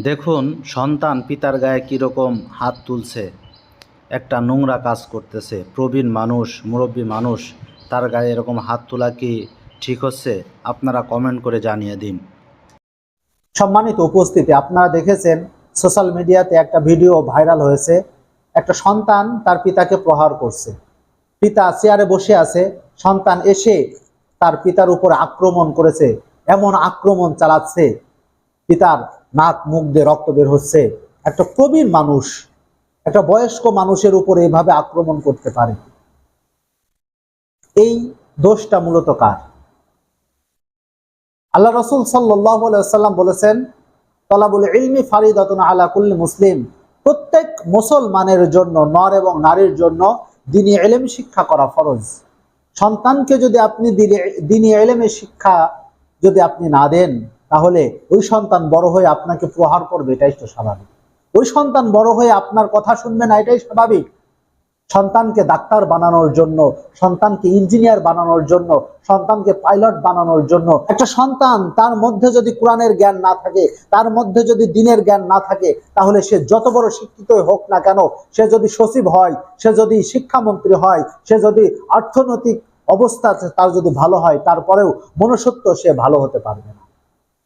দেখুন, সন্তান পিতার গায়ে কীরকম হাত তুলছে। একটা নোংরা কাজ করতেছে। প্রবীণ মানুষ, মুরব্বী মানুষ, তার গায়ে এরকম হাত তোলা কি ঠিক হচ্ছে? আপনারা কমেন্ট করে জানিয়ে দিন। সম্মানিত উপস্থিতি, আপনারা দেখেছেন সোশ্যাল মিডিয়াতে একটা ভিডিও ভাইরাল হয়েছে। একটা সন্তান তার পিতাকে প্রহার করছে। পিতা চেয়ারে বসে আছে। সন্তান এসে তার পিতার উপর আক্রমণ করেছে। এমন আক্রমণ চালাচ্ছে। পিতার নাক মুখ দিয়ে রক্ত বের হচ্ছে। একটা প্রবীণ মানুষ, একটা বয়স্ক মানুষের উপর এভাবে আক্রমণ করতে পারে। এই দোষটা মূলত কার? আল্লাহ রসুল সাল্লাম বলেছেন, তলাবুল ইলমি ফারিদাতুন আলা কুল্লি মুসলিম। প্রত্যেক মুসলমানের জন্য, নর এবং নারীর জন্য দিনী এলেম শিক্ষা করা ফরজ। সন্তানকে যদি আপনি দিনী এলেমের শিক্ষা যদি আপনি না দেন তাহলে ওই সন্তান বড় হয়ে আপনাকে প্রহার করবে, এটাই তো স্বাভাবিক। ওই সন্তান বড় হয়ে আপনার কথা শুনবে না, এটাই স্বাভাবিক। সন্তানকে ডাক্তার বানানোর জন্য, সন্তানকে ইঞ্জিনিয়ার বানানোর জন্য, সন্তানকে পাইলট বানানোর জন্য, একটা সন্তান তার মধ্যে যদি কোরআনের জ্ঞান না থাকে, তার মধ্যে যদি দিনের জ্ঞান না থাকে, তাহলে সে যত বড় শিক্ষিত হোক না কেন, সে যদি সচিব হয়, সে যদি শিক্ষামন্ত্রী হয়, সে যদি অর্থনৈতিক অবস্থা তার যদি ভালো হয়, তারপরেও মনুষ্যত্ব সে ভালো হতে পারবে না।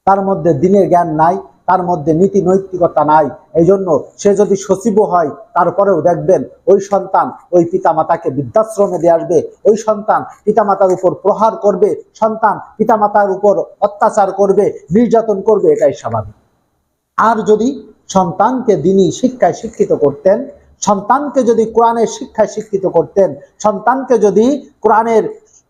তার মধ্যে দিনের জ্ঞান নাই, তার মধ্যে নীতি নৈতিকতা নাই। এই জন্য সে যদি সচিবও হয়, তারপরেও দেখবেন ওই সন্তান ওই পিতামাতাকে বৃদ্ধাশ্রমে দিয়ে আসবে। ওই সন্তান পিতামাতার উপর প্রহার করবে, সন্তান পিতামাতার উপর অত্যাচার করবে, নির্যাতন করবে, এটাই স্বাভাবিক। আর যদি সন্তানকে দিনই শিক্ষায় শিক্ষিত করতেন, সন্তানকে যদি কোরআনের শিক্ষায় শিক্ষিত করতেন, সন্তানকে যদি কোরআনের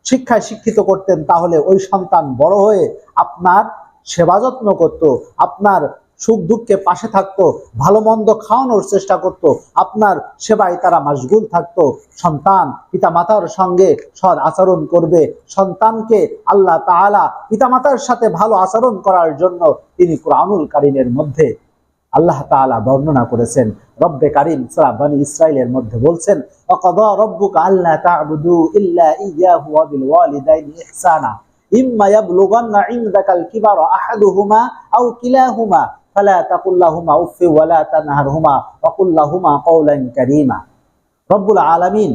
শিক্ষায় শিক্ষিত করতেন, তাহলে ওই সন্তান বড় হয়ে আপনার সেবা যত্ন করত, আপনার সুখ দুঃখে পাশে থাকতো, ভালো মন্দ খাওয়ানোর চেষ্টা করত, আপনার সেবায় তারা মাসগুল থাকতো। সন্তান পিতা মাতার সঙ্গে সৎ আচরণ করবে। সন্তানকে আল্লাহ তাআলা পিতামাতার সাথে ভালো আচরণ করার জন্য তিনি কোরআনুল কারিমের মধ্যে আল্লাহ তাআলা বর্ণনা করেছেন। রব্বে কারিম সূরা বনি ইসরাইলের মধ্যে বলছেন ওয়াকাদা রাব্বুকা আল্লা তা'বুদু ইল্লা ইম্মা ইয়াবলুগান্না ইনদাকাল আহাদুহুমা আও কিলাহুমা, ফালা তাকুল লাহুমা উফফি ওয়া তানহারহুমা কারীমা। রব্বুল আলামিন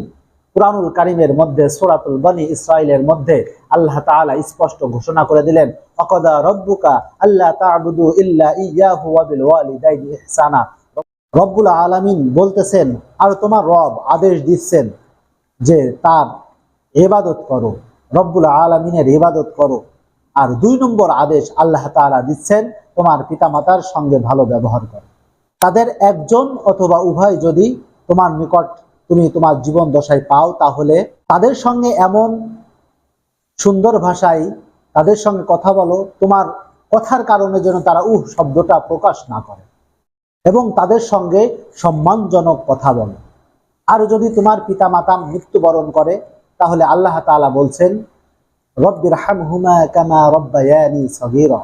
কুরআনুল কারীমের মধ্যে, সূরাতুল বনি ইসরাইলের মধ্যে আল্লাহ তাআলা স্পষ্ট ঘোষণা করে দিলেন, ওয়াকাদা রাব্বুকা আল্লা তা'বুদু ইল্লা ইয়্যাহু ওয়া বিল ওয়ালিদাইনি ইহসানা। রব্বুল আলামিন বলতেছেন, আর তোমার রব আদেশ দিচ্ছেন যে তার ইবাদত করো। রব্বুল আলমিনের ইবাদত করো। আর দুই নম্বর আদেশ আল্লাহ তাআলা দিচ্ছেন, তোমার পিতামাতার সঙ্গে ভালো ব্যবহার করো। তাদের একজন অথবা উভয় যদি তোমার নিকট তুমি তোমার জীবন দশায় পাও, তাহলে তাদের সঙ্গে এমন সুন্দর ভাষায় তাদের সঙ্গে কথা বলো, তোমার কথার কারণে যেন তারা উহ শব্দটা প্রকাশ না করে। এবং তাদের সঙ্গে সম্মানজনক কথা বলো। আর যদি তোমার পিতামাতা মৃত্যুবরণ করে তাহলে আল্লাহ তাআলা বলছেন রব্বির হামহুমা কামা রব্বায়ানি সগীরা।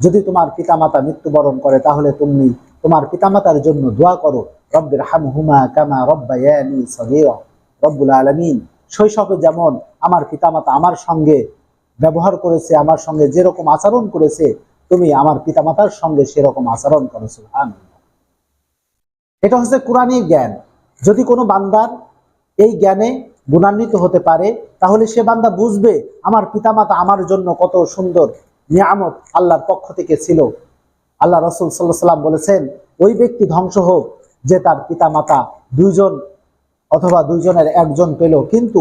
যদি তোমার পিতামাতা মৃত্যুবরণ করে, তাহলে তুমি তোমার পিতামাতার জন্য দোয়া করো রব্বির হামহুমা কামা রব্বায়ানি সগীরা। রব্বুল আলামিন, শৈশবে যেমন আমার পিতামাতা আমার সঙ্গে ব্যবহার করেছে, আমার সঙ্গে যেরকম আচরণ করেছে, তুমি আমার পিতামাতার সঙ্গে সেরকম আচরণ করেছ এটা হচ্ছে কোরআনী জ্ঞান। যদি কোনো বান্দার এই জ্ঞানে গুণান্বিত হতে পারে, তাহলে সে বান্দা বুঝবে আমার পিতামাতা আমার জন্য কত সুন্দর নিয়ামত আল্লাহর পক্ষ থেকে ছিল। আল্লাহ রসুল সাল্লাহ সাল্লাম বলেছেন, ওই ব্যক্তি ধ্বংস হোক যে তার পিতামাতা দুইজন অথবা দুইজনের একজন পেল, কিন্তু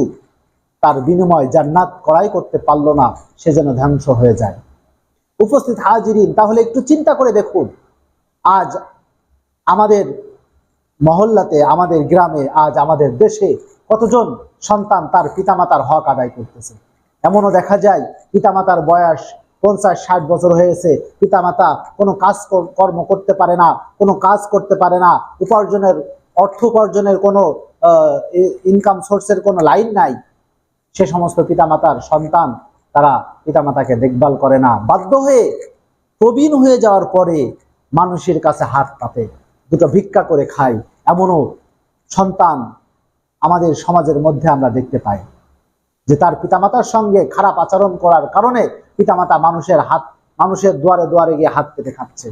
তার বিনিময় জান্নাত করাই করতে পারল না, সে যেন ধ্বংস হয়ে যায়। উপস্থিত হাজিরিন, তাহলে একটু চিন্তা করে দেখুন। আজ আমাদের মহল্লাতে আমাদের গ্রামে আজ আমাদের দেশে কতজন সন্তান তার পিতামাতার হক আদায় করতেছে? এমনও দেখা যায় পিতামাতার বয়স পঞ্চাশ, ষাট বছর হয়েছে, পিতামাতা কোনো কাজ কর্ম করতে পারে না, কোনো কাজ করতে পারে না, উপার্জনের, অর্থ উপার্জনের কোনো ইনকাম সোর্সের কোনো লাইন নাই। সে সমস্ত পিতামাতার সন্তান তারা পিতামাতাকে দেখভাল করে না। বাধ্য হয়ে প্রবীণ হয়ে যাওয়ার পরে মানুষের কাছে হাত পাতে। দুটো ভিক্ষা করে খায় এমনও সন্তান আমাদের সমাজের মধ্যে আমরা দেখতে পাই। যে তার পিতামাতার সঙ্গে খারাপ আচরণ করার কারণে পিতামাতা মানুষের হাত, মানুষের দুয়ারে দুয়ারে গিয়ে হাত পেতে খাচ্ছে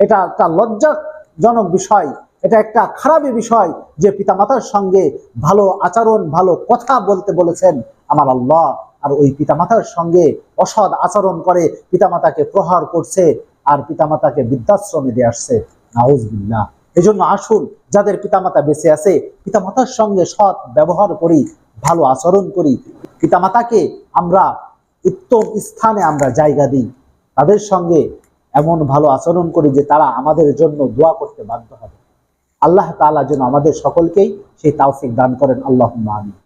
এটা একটা লজ্জাজনক বিষয়, এটা একটা খারাপই বিষয় যে পিতামাতার সঙ্গে ভালো আচরণ, ভালো কথা বলতে বলেছেন আমার আল্লাহ। আর ওই পিতামাতার সঙ্গে অসৎ আচরণ করে পিতামাতাকে প্রহার করছে আর পিতামাতাকে বৃদ্ধাশ্রমে দিয়ে আসছে। নাউজবিল্লাহ। এই জন্য আসুন, যাদের পিতামাতা বেঁচে আছে, পিতামাতার সঙ্গে সৎ ব্যবহার করি, ভালো আচরণ করি। পিতামাতাকে আমরা উত্তম স্থানে আমরা জায়গা দিই। তাদের সঙ্গে এমন ভালো আচরণ করি যে তারা আমাদের জন্য দোয়া করতে বাধ্য হবে। আল্লাহ তালা যেন আমাদের সকলকেই সেই তাওফিক দান করেন। আল্লাহ আমিন।